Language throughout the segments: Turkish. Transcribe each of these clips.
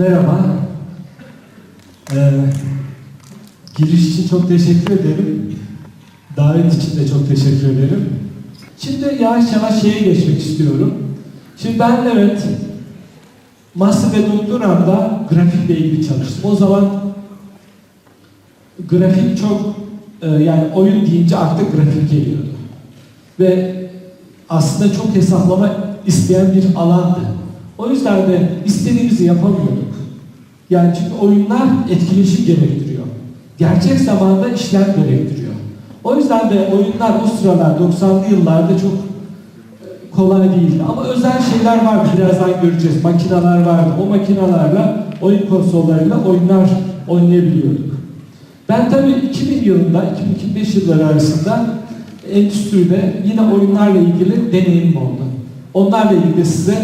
Merhaba. Ee, giriş için çok teşekkür ederim. Davet için de çok teşekkür ederim. Şimdi yavaş yavaş şeye geçmek istiyorum. Şimdi ben evet Master ve doktoramda grafikle ilgili çalıştım. O zaman grafik çok e, yani oyun deyince akla grafik geliyordu. Ve aslında çok hesaplama isteyen bir alandı. O yüzden de istediğimizi yapamıyorduk. Yani çünkü oyunlar etkileşim gerektiriyor. Gerçek zamanda işlem gerektiriyor. O yüzden de oyunlar o sıralar 90'lı yıllarda çok e, kolay değildi. Ama özel şeyler vardı. Birazdan göreceğiz. Makineler vardı. O makinalarla, oyun konsollarıyla oyunlar oynayabiliyorduk. Ben tabii 2000 yılında, 2005 yılları arasında endüstride yine oyunlarla ilgili deneyimim oldu. Onlarla ilgili size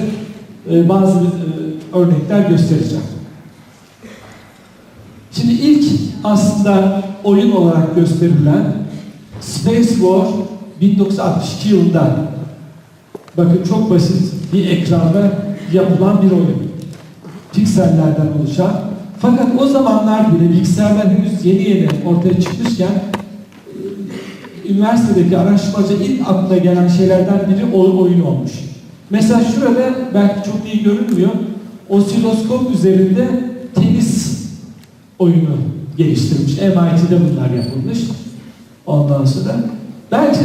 e, bazı e, örnekler göstereceğim. Şimdi ilk aslında oyun olarak gösterilen Space War 1962 yılında bakın çok basit bir ekranda yapılan bir oyun. Piksellerden oluşan fakat o zamanlar bile bilgisayarlar henüz yeni yeni ortaya çıkmışken e, üniversitedeki araştırmacı ilk aklına gelen şeylerden biri oyun olmuş. Mesela şurada belki çok iyi görünmüyor. Osiloskop üzerinde oyunu geliştirmiş. MIT'de bunlar yapılmış. Ondan sonra belki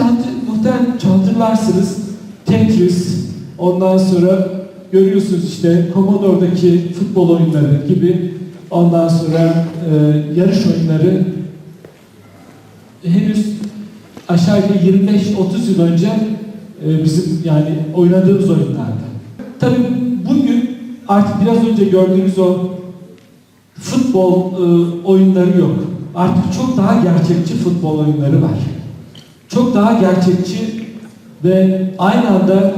muhtemelen hatırlarsınız Tetris, ondan sonra görüyorsunuz işte Commodore'daki futbol oyunları gibi ondan sonra e, yarış oyunları henüz aşağı yukarı 25-30 yıl önce e, bizim yani oynadığımız oyunlardı. Tabii bugün artık biraz önce gördüğünüz o futbol e, oyunları yok. Artık çok daha gerçekçi futbol oyunları var. Çok daha gerçekçi ve aynı anda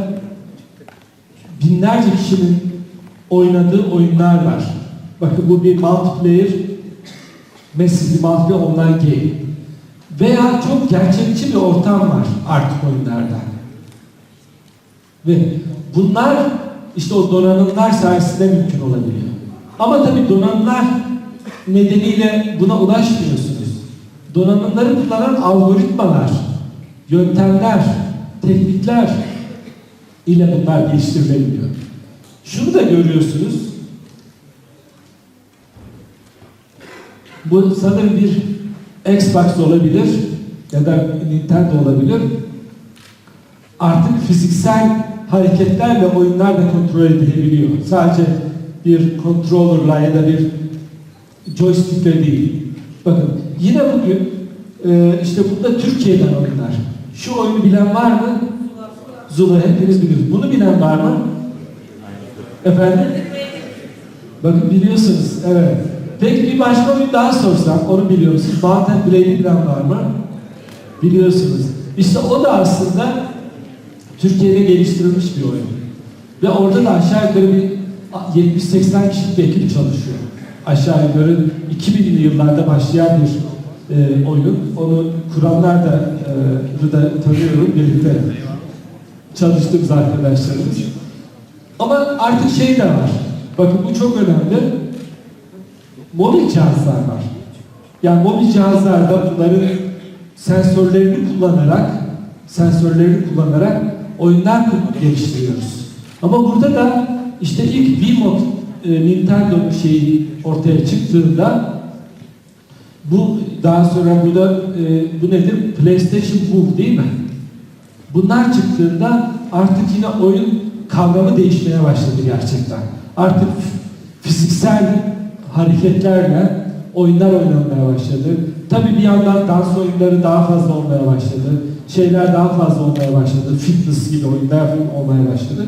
binlerce kişinin oynadığı oyunlar var. Bakın bu bir multiplayer Messi multiplayer online game. Veya çok gerçekçi bir ortam var artık oyunlarda. Ve bunlar işte o donanımlar sayesinde mümkün olabiliyor. Ama tabii donanımlar nedeniyle buna ulaşmıyorsunuz. Donanımları kullanan algoritmalar, yöntemler, teknikler ile bunlar geliştirilebiliyor. Şunu da görüyorsunuz. Bu sanırım bir Xbox olabilir ya da Nintendo olabilir. Artık fiziksel hareketlerle oyunlar da kontrol edilebiliyor. Sadece bir controller'la ya da bir joystick'le değil. Bakın yine bugün e, işte burada Türkiye'den oyunlar. Şu oyunu bilen var mı? Zula hepiniz biliyorsunuz. Bunu bilen var mı? Efendim? Bakın biliyorsunuz. Evet. Peki bir başka oyun daha sorsam, onu biliyor musunuz? Mountain Blade'i bilen var mı? Biliyorsunuz. İşte o da aslında Türkiye'de geliştirilmiş bir oyun. Ve orada da aşağı yukarı bir 70-80 kişilik bir ekip çalışıyor. Aşağı yukarı 2000'li yıllarda başlayan bir e, oyun. Onu kuranlar da, e, da tanıyorum birlikte çalıştığımız arkadaşlarımız. Ama artık şey de var. Bakın bu çok önemli. Mobil cihazlar var. Yani mobil cihazlarda bunların sensörlerini kullanarak sensörlerini kullanarak oyunlar geliştiriyoruz. Ama burada da işte ilk Wiimote e, Nintendo şeyi ortaya çıktığında bu daha sonra burada e, bu nedir? PlayStation Move değil mi? Bunlar çıktığında artık yine oyun kavramı değişmeye başladı gerçekten. Artık fiziksel hareketlerle oyunlar oynanmaya başladı. Tabii bir yandan dans oyunları daha fazla olmaya başladı. Şeyler daha fazla olmaya başladı. Fitness gibi oyunlar olmaya başladı.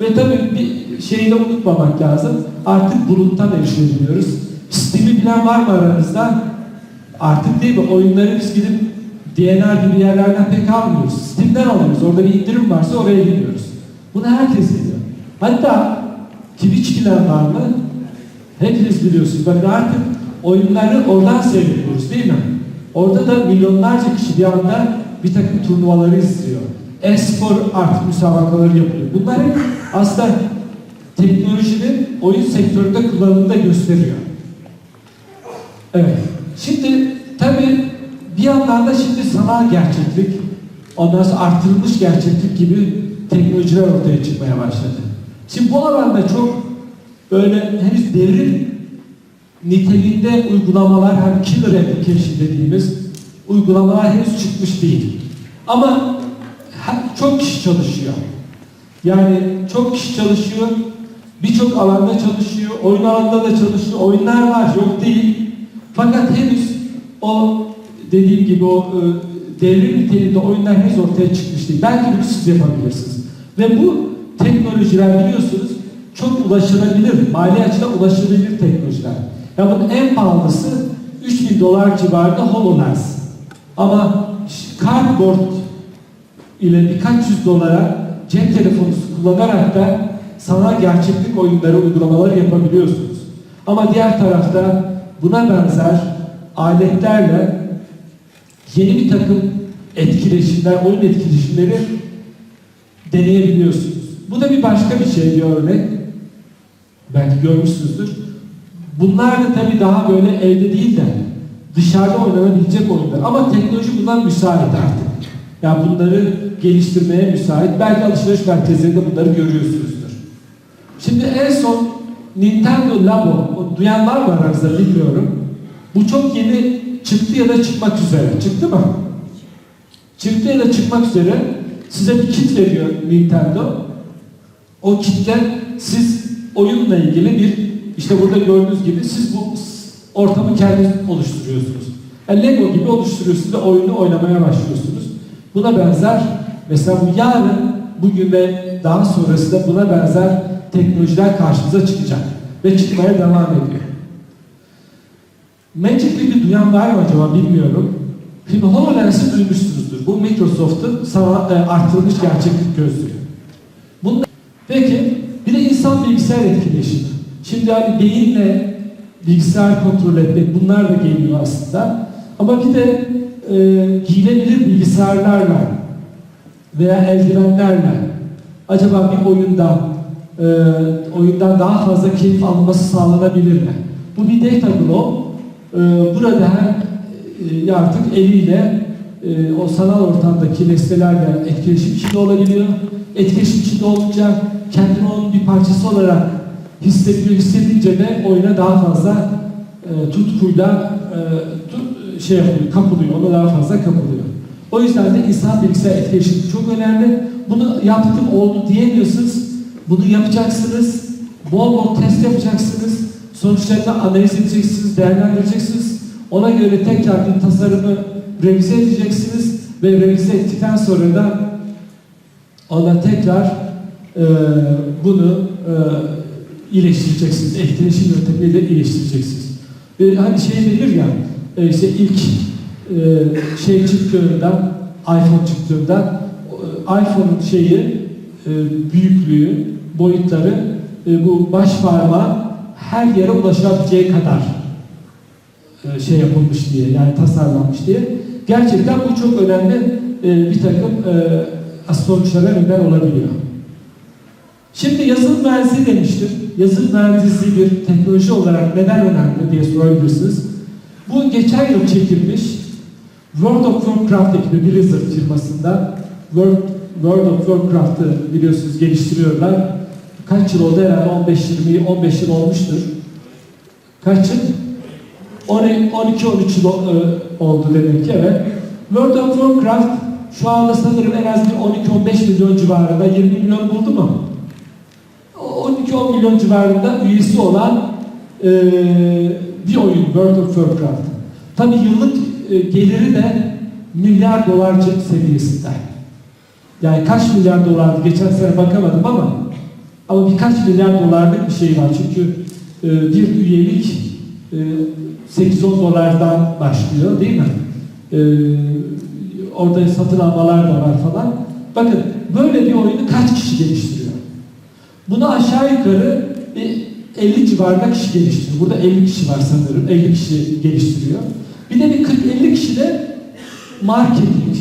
Ve tabii bir şeyi de unutmamak lazım. Artık buluttan erişebiliyoruz. Steam'i bilen var mı aranızda? Artık değil mi? Oyunları biz gidip DNR gibi yerlerden pek almıyoruz. Steam'den alıyoruz. Orada bir indirim varsa oraya gidiyoruz. Bunu herkes biliyor. Hatta Twitch bilen var mı? Hepiniz biliyorsunuz. Bakın artık oyunları oradan seyrediyoruz değil mi? Orada da milyonlarca kişi bir anda bir takım turnuvaları izliyor. E-spor artık müsabakaları yapılıyor. Bunlar hep aslında teknolojinin oyun sektöründe kullanımını da gösteriyor. Evet. Şimdi tabii bir yandan da şimdi sanal gerçeklik, ondan sonra artırılmış gerçeklik gibi teknolojiler ortaya çıkmaya başladı. Şimdi bu alanda çok böyle henüz devrim niteliğinde uygulamalar, hem killer application dediğimiz uygulamalar henüz çıkmış değil. Ama çok kişi çalışıyor. Yani çok kişi çalışıyor, birçok alanda çalışıyor, oyun alanında da çalışıyor, oyunlar var, yok değil. Fakat henüz o dediğim gibi o e, devrim niteliğinde oyunlar henüz ortaya çıkmış değil. Belki bunu siz yapabilirsiniz. Ve bu teknolojiler biliyorsunuz çok ulaşılabilir, mali açıdan ulaşılabilir teknolojiler. Ya bunun en pahalısı 3000 dolar civarında HoloLens. Ama Cardboard ile birkaç yüz dolara cep telefonu kullanarak da sanal gerçeklik oyunları, uygulamaları yapabiliyorsunuz. Ama diğer tarafta buna benzer aletlerle yeni bir takım etkileşimler, oyun etkileşimleri deneyebiliyorsunuz. Bu da bir başka bir şey bir örnek. Belki görmüşsünüzdür. Bunlar da tabii daha böyle evde değil de dışarıda oynanabilecek oyunlar. Ama teknoloji bundan müsait artık. Yani bunları geliştirmeye müsait. Belki alışveriş merkezlerinde bunları görüyorsunuzdur. Şimdi en son Nintendo Labo, o duyanlar var aranızda bilmiyorum. Bu çok yeni çıktı ya da çıkmak üzere. Çıktı mı? Çıktı ya da çıkmak üzere size bir kit veriyor Nintendo. O kitle siz oyunla ilgili bir işte burada gördüğünüz gibi siz bu ortamı kendiniz oluşturuyorsunuz. Yani Lego gibi oluşturuyorsunuz ve oyunu oynamaya başlıyorsunuz. Buna benzer mesela bu yarın bugün ve daha sonrasında buna benzer teknolojiler karşımıza çıkacak ve çıkmaya devam ediyor. Magic Leap'i duyan var mı acaba bilmiyorum. Şimdi HoloLens'i duymuşsunuzdur. Bu Microsoft'un sana e, artırılmış gerçeklik gözlüğü. Bunda, peki bir de insan bilgisayar etkileşimi. Şimdi hani beyinle bilgisayar kontrol etmek bunlar da geliyor aslında. Ama bir de e, giyilebilir bilgisayarlarla veya eldivenlerle acaba bir oyunda e, oyundan daha fazla keyif alınması sağlanabilir mi? Bu bir data glow. E, burada hem e, artık eliyle e, o sanal ortamdaki nesnelerle etkileşim içinde olabiliyor. Etkileşim içinde olunca kendini onun bir parçası olarak hissediyor. Hissedince de oyuna daha fazla e, tutkuyla e, şey yapıyor, kapılıyor. Ona daha fazla kapılıyor. O yüzden de insan bilgisayar etkileşimi çok önemli. Bunu yaptım oldu diyemiyorsunuz. Bunu yapacaksınız. Bol bol test yapacaksınız. Sonuçlarını analiz edeceksiniz, değerlendireceksiniz. Ona göre tekrar bir tasarımı revize edeceksiniz ve revize ettikten sonra da ona tekrar e, bunu e, iyileştireceksiniz. Etkileşim yöntemiyle iyileştireceksiniz. E, hani şey denir ya, e, işte ilk e, şey çıktığında, iPhone çıktığında e, iPhone'un şeyi, e, büyüklüğü, boyutları bu baş parmağın her yere ulaşabileceği kadar şey yapılmış diye, yani tasarlanmış diye. Gerçekten bu çok önemli bir takım e, neden olabiliyor. Şimdi yazılım mühendisliği demiştir. Yazılım mühendisliği bir teknoloji olarak neden önemli diye sorabilirsiniz. Bu geçen yıl çekilmiş World of Warcraft ekibi Blizzard firmasında World, World of Warcraft'ı biliyorsunuz geliştiriyorlar. Kaç yıl oldu herhalde 15-20 15 yıl olmuştur. Kaç yıl? 12-13 yıl e, oldu demek ki evet. World of Warcraft şu anda sanırım en az bir 12-15 milyon civarında 20 milyon buldu mu? 12-10 milyon civarında üyesi olan e, bir oyun World of Warcraft. Tabi yıllık e, geliri de milyar dolar seviyesinde. Yani kaç milyar dolardı geçen sene bakamadım ama ama birkaç milyar dolarlık bir şey var. Çünkü e, bir üyelik e, 8-10 dolardan başlıyor değil mi? E, orada satın almalar da var falan. Bakın böyle bir oyunu kaç kişi geliştiriyor? Bunu aşağı yukarı bir 50 civarında kişi geliştiriyor. Burada 50 kişi var sanırım. 50 kişi geliştiriyor. Bir de bir 40-50 kişi de marketing,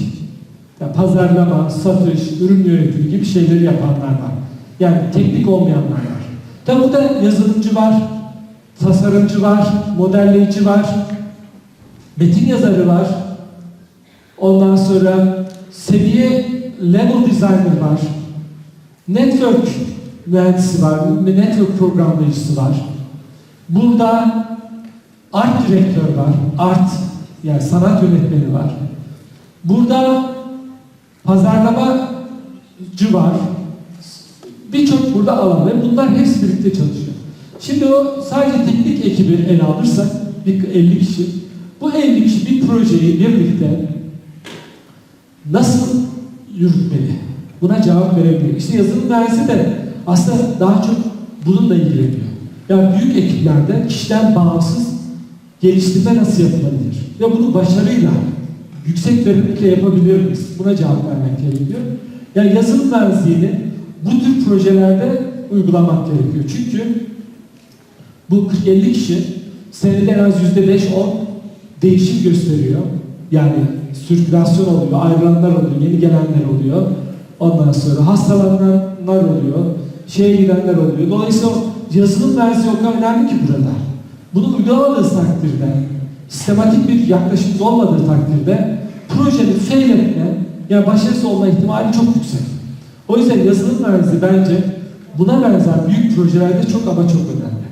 yani pazarlama, satış, ürün yönetimi gibi şeyleri yapanlar var. Yani teknik olmayanlar var. Tabi burada yazılımcı var, tasarımcı var, modelleyici var, metin yazarı var. Ondan sonra seviye level designer var. Network mühendisi var, network programlayıcısı var. Burada art direktör var, art yani sanat yönetmeni var. Burada pazarlamacı var. Birçok burada alan ve bunlar hepsi birlikte çalışıyor. Şimdi o sadece teknik ekibi ele alırsak bir 50 kişi bu 50 kişi bir projeyi birlikte nasıl yürütmeli? Buna cevap verebilir. İşte yazılım mühendisi de aslında daha çok bununla ilgileniyor. Yani büyük ekiplerde kişiden bağımsız geliştirme nasıl yapılabilir? Ve bunu başarıyla, yüksek verimlilikle yapabilir miyiz? Buna cevap vermek gerekiyor. Yani yazılım mühendisliğini bu tür projelerde uygulamak gerekiyor. Çünkü bu 40-50 kişi senede en az %5-10 değişim gösteriyor. Yani sirkülasyon oluyor, ayrılanlar oluyor, yeni gelenler oluyor. Ondan sonra hastalananlar oluyor, şeye gidenler oluyor. Dolayısıyla yazılım versiyonu o kadar önemli ki burada. Bunu uygulamadığınız takdirde, sistematik bir yaklaşımınız olmadığı takdirde projenin fail etme, yani başarısız olma ihtimali çok yüksek. O yüzden yazılım mühendisliği bence buna benzer büyük projelerde çok ama çok önemli.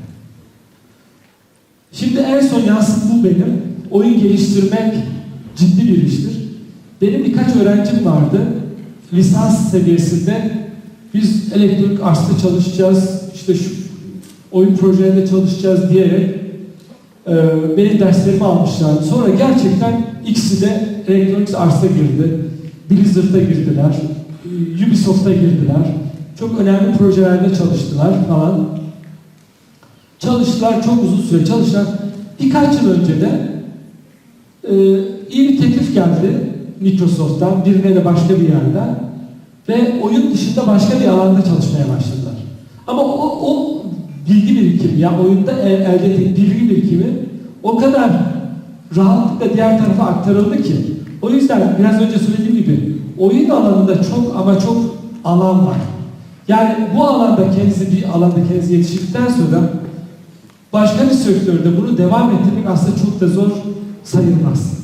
Şimdi en son yansıt bu benim. Oyun geliştirmek ciddi bir iştir. Benim birkaç öğrencim vardı. Lisans seviyesinde biz elektronik arsta çalışacağız, işte şu oyun projelerinde çalışacağız diyerek e, benim derslerimi almışlardı. Sonra gerçekten ikisi de elektronik arsa girdi. Blizzard'a girdiler. Ubisoft'a girdiler. Çok önemli projelerde çalıştılar falan. Çalıştılar, çok uzun süre çalıştılar. Birkaç yıl önce de e, iyi bir teklif geldi Microsoft'tan, birine de başka bir yerden ve oyun dışında başka bir alanda çalışmaya başladılar. Ama o, o bilgi birikimi, ya oyunda el- elde ettiği bilgi birikimi o kadar rahatlıkla diğer tarafa aktarıldı ki. O yüzden biraz önce söylediğim gibi oyun alanında çok ama çok alan var. Yani bu alanda kendisi bir alanda kendisi yetiştikten sonra başka bir sektörde bunu devam ettirmek aslında çok da zor sayılmaz.